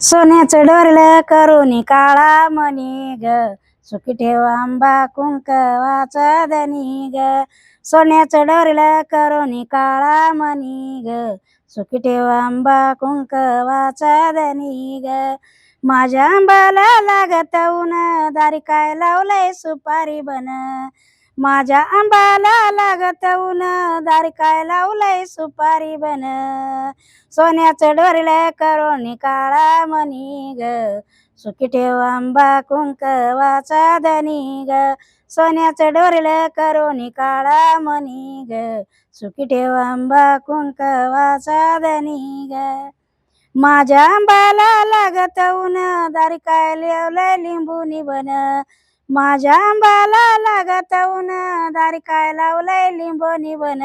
सोन्याचं डोरलं करून काळा मणी ग. सुखी ठेव आंबा कुंकवाचा धनी ग. सोन्याचं डोरलं करून काळा मणी ग. सुखी ठेव आंबा कुंकवाचा धनी ग. माझ्या आंबाला लागत ऊन दारी काय लावलंय सुपारी बन. माझ्या आंबाला लागत ऊन दारी काय लावलंय सुपारी बन. सोन्याचं डोरलं करून काळा मनी ग. सुखी ठेव आंबा कुंकवाचा धनी ग. सोन्याचं डोरलं करून काळा मनी ग. सुखी ठेव आंबा कुंकवाचा धनी ग. माझ्या आंबाला लागत ऊन दारी काय लावलंय लिंबू निबन माझ्या आंबाला लागत ऊन. दारी काय लावलंय लिंबोनी बन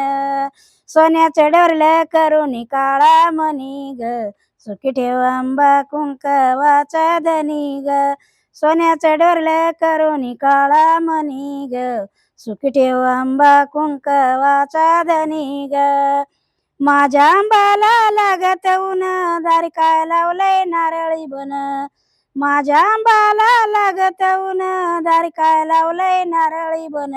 सोन्याचं डोरलं करून काळा मनी ग. सुखी ठेव आंबा कुंकवाचा धनी ग. सोन्याचं डोरलं करून काळा मनी ग. सुखी ठेव आंबा कुंकवाचा धनी ग. माझ्या आंबाला लागत ऊन. दारी काय लावलंय नारळी बन. माझ्या आंबाला लागत ऊन दारी काय लावलंय नारळी बन.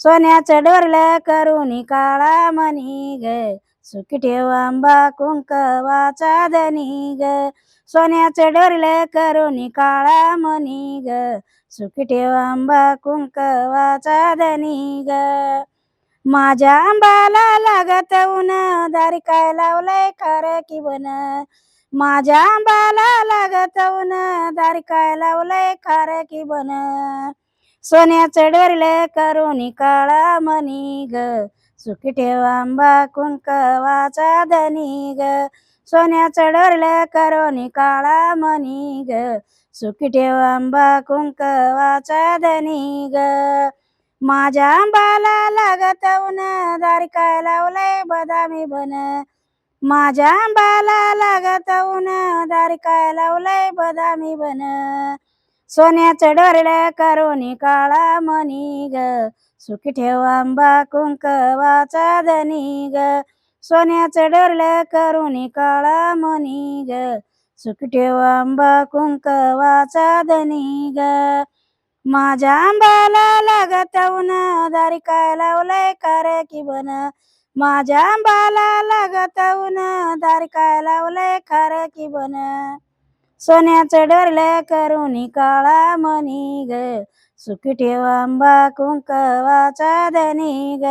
सोन्याचं डोरलं करून काळा म्हणी ग सुखी ठेव आंबा कुंकवाचा धनी ग सोन्याचं डोरलं करून काळा म्हणी ग सुखी ठेव आंबा कुंकवाचा धनी ग माझ्या आंबाला लागत ऊन दारी काय लावलंय खार की बन. माझ्या आंबाला लागत ऊन दारी लावलंय खार की बन? सोन्याचं डोरलं करून काळा मनी ग. सुखी ठेवा आंबा कुंकवाचा धनी ग. सोन्याचं डोरलं करून काळा मनी ग. सुखी ठेव आंबा कुंकवाचा धनी ग. माझ्या आंबाला लागत ऊन लावलंय बदामी बन? माझ्या आंबाला लागत ऊन दारी काय लावलंय बदामी बन. सोन्याचं डोरलं करून काळा मनी ग. सुखी ठेव आंबा कुंकवाचा धनी ग. सोन्याचं डोरलं करून काळा मनी ग. सुखी ठेव आंबा कुंकवाचा धनी ग. माझ्या आंबाला लागत ऊन दारी काय लावलंय कार की बन. माझ्या आंबाला काय लावलंय खार की बन. सोन्याचं डोरलं करून काळा मनी ग. सुखी ठेवा आंबा कुंकवाचा धनी ग.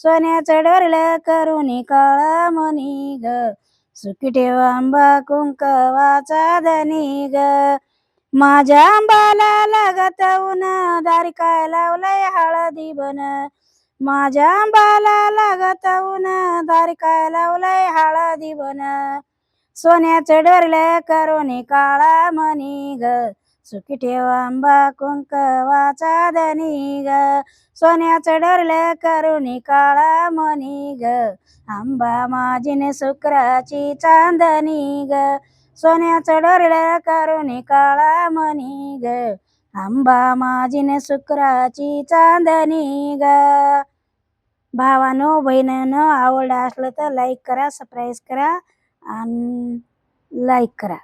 सोन्याचं डोरलं करून काळा मनी ग. सुखी ठेवा आंबा कुंकवाचा धनी ग. माझ्या आंबाला लागत ऊन दारी काय लावलंय हळदी बन. माझ्या आंबाला लागत ऊन दारी काय लावलंय हळदी बन. सोन्याचं डोरले करोनी काळा मनी ग. सुखी ठेव आंबा कुंकवाचा धनी ग. सोन्याचं डोरले करुणी काळा मनी ग. आंबा माझीने शुक्राची चांदणी ग. सोन्याचं डोरले करुणी काळा मनी ग. आंबा माझीने शुक्राची चांदणी ग. भावानो बहिणीनं आवड असलं तर लाईक करा सबस्क्राईब करा आणि लाईक करा.